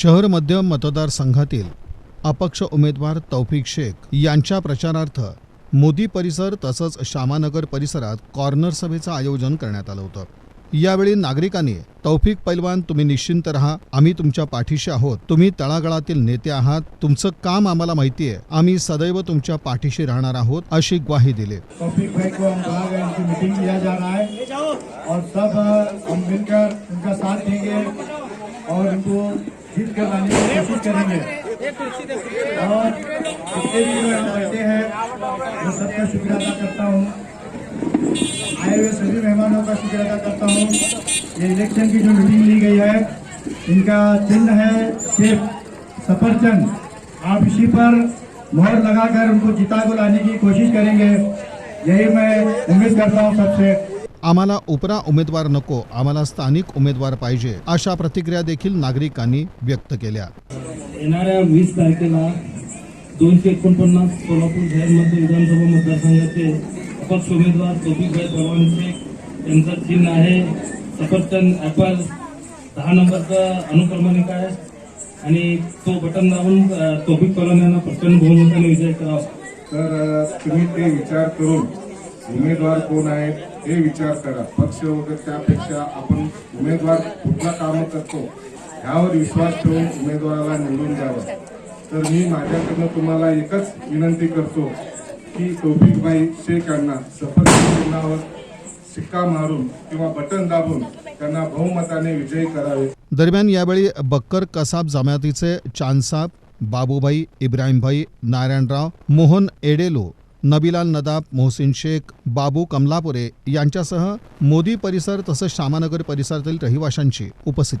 शहर मध्य मतदारसंघातील अपक्ष उमेदवार तौफिक शेख यांच्या प्रचारार्थ मोदी परिसर तसंच श्यामानगर परिसरात कॉर्नर सभेचं आयोजन करण्यात आलं होतं. यावेळी नागरिकांनी तौफिक पैलवान तुम्ही निश्चिंत रहा. आम्ही तुमच्या पाठीशी आहोत. तुम्ही तळागाळातील नेते आहात. तुमचं काम आम्हाला माहिती आहे. आम्ही सदैव तुमच्या पाठीशी राहणार आहोत अशी ग्वाही दिली. तौफिक भाई को हम कहा गया मीटिंग किया जा रहा है. और सब हम मिलकर उनका साथ देंगे और उनको जीत कर लाने की कोशिश करेंगे। और जितने भी यहाँ बैठे हैं, मैं सबका शुक्रिया अदा करता हूँ। आए हुए सभी मेहमानों का शुक्रिया अदा करता हूँ। ये इलेक्शन की जो मीटिंग ली गई है, इनका चिन्ह है शेफ सफरचंद। आप इसी पर मोहर लगाकर उनको जिता को लाने की कोशिश करेंगे। यही मैं उम्मीद करता हूँ सबसे। आम्हाला उपरा उमेदवार नको आम्हाला स्थानिक उमेदवार पाहिजे अशा प्रतिक्रिया देखील नागरिकांनी व्यक्त केल्या. येणाऱ्या वीस तारखेला दोनशे एकोणपन्नास सोलापूर शहर मध्य विधानसभा मतदारसंघाचे अपक्ष उमेदवार तोफिकभाई परवान शेख यांचं चिन्ह आहे. सफरचंद ॲपल दहा नंबरचा अनुक्रमानिक आहे. आणि तो बटन दाबून तोफिक परवान यांना प्रचंड बहुमताने विजय करावा. तर तुम्ही ते विचार करून उमेदवार कोण आहेत हे विचार करा. पक्ष वगैरे त्यापेक्षा आपण उमेदवार कुठला काम करतो ह्यावर विश्वास ठेवून उमेदवाराला निवडून द्यावं. तर मी माझ्याकडनं तुम्हाला एकच विनंती करतो की तौफिकभाई शेख यांना सफल चिन्हावर शिक्का मारून किंवा बटन दाबून त्यांना बहुमताने विजयी करावे. दरम्यान यावेळी बक्कर कसाब जमातीचे चांदसाब बाबूभाई इब्राहिमभाई नारायणराव मोहन एडेलो नबिलाल नदाब मोहसिन शेख बाबू कमलापुरे यांच्यासह मोदी परिसर तसंच श्यामानगर परिसरातील रहिवाशांची उपस्थिती.